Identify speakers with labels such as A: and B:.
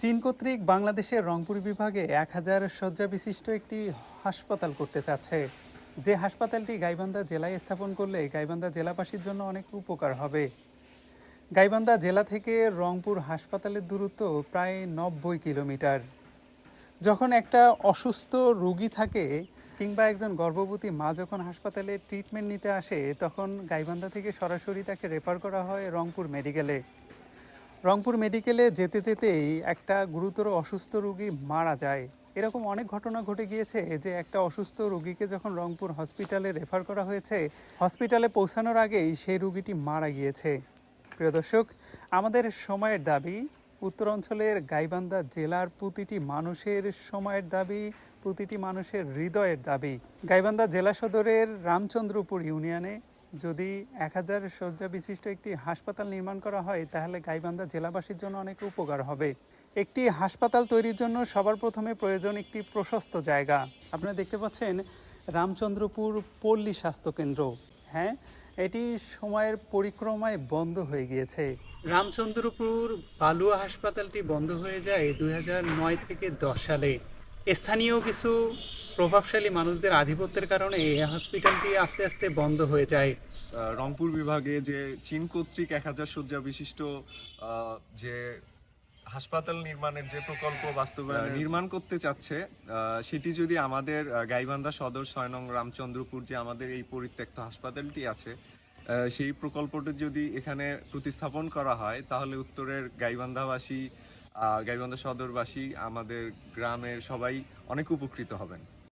A: চীন কর্তৃক বাংলাদেশের রংপুর বিভাগে এক হাজার শয্যা বিশিষ্ট একটি হাসপাতাল করতে চাচ্ছে। যে হাসপাতালটি গাইবান্ধা জেলায় স্থাপন করলে গাইবান্ধা জেলাবাসীর জন্য অনেক উপকার হবে। গাইবান্ধা জেলা থেকে রংপুর হাসপাতালের দূরত্ব প্রায় নব্বই কিলোমিটার। যখন একটা অসুস্থ রোগী থাকে কিংবা একজন গর্ভবতী মা যখন হাসপাতালে ট্রিটমেন্ট নিতে আসে, তখন গাইবান্ধা থেকে সরাসরি তাকে রেফার করা হয় রংপুর মেডিকেলে। রংপুর মেডিকেলে যেতে যেতেই একটা গুরুতর অসুস্থ রোগী মারা যায়। এরকম অনেক ঘটনা ঘটে গিয়েছে যে একটা অসুস্থ রোগীকে যখন রংপুর হসপিটালে রেফার করা হয়েছে, হসপিটালে পৌঁছানোর আগেই সেই রোগীটি মারা গিয়েছে। প্রিয় দর্শক, আমাদের সময়ের দাবি, উত্তর অঞ্চলের গাইবান্ধা জেলার প্রতিটি মানুষের সময়ের দাবি, প্রতিটি মানুষের হৃদয়ের দাবি। গাইবান্ধা জেলা সদরের রামচন্দ্রপুর ইউনিয়নে যদি এক হাজার শয্যা বিশিষ্ট একটি হাসপাতাল নির্মাণ করা হয়, তাহলে গাইবান্ধা জেলাবাসীর জন্য অনেক উপকার হবে। একটি হাসপাতাল তৈরির জন্য সবার প্রথমে প্রয়োজন একটি প্রশস্ত জায়গা। আপনারা দেখতে পাচ্ছেন রামচন্দ্রপুর পল্লী স্বাস্থ্যকেন্দ্র হ্যাঁ এটি সময়ের পরিক্রমায় বন্ধ হয়ে গিয়েছে। রামচন্দ্রপুর বালুয়া হাসপাতালটি বন্ধ হয়ে যায় দুই নয় থেকে দশ সালে। স্থানীয় কিছু প্রভাবশালী মানুষদের আধিপত্যের কারণে এই হসপিটালটি আস্তে আস্তে বন্ধ হয়ে যায়।
B: রংপুর বিভাগে যে চীন কর্তৃক এক হাজার শয্যা বিশিষ্ট যে হাসপাতাল নির্মাণের যে প্রকল্প বাস্তবায়ন নির্মাণ করতে চাচ্ছে সেটি যদি আমাদের গাইবান্ধা সদর ছয় নং রামচন্দ্রপুর যে আমাদের এই পরিত্যক্ত হাসপাতালটি আছে সেই প্রকল্পটি যদি এখানে প্রতিস্থাপন করা হয়, তাহলে উত্তরের গাইবান্ধাবাসী গাইবান্ধা সদরবাসী আমাদের গ্রামের সবাই অনেক উপকৃত হবেন।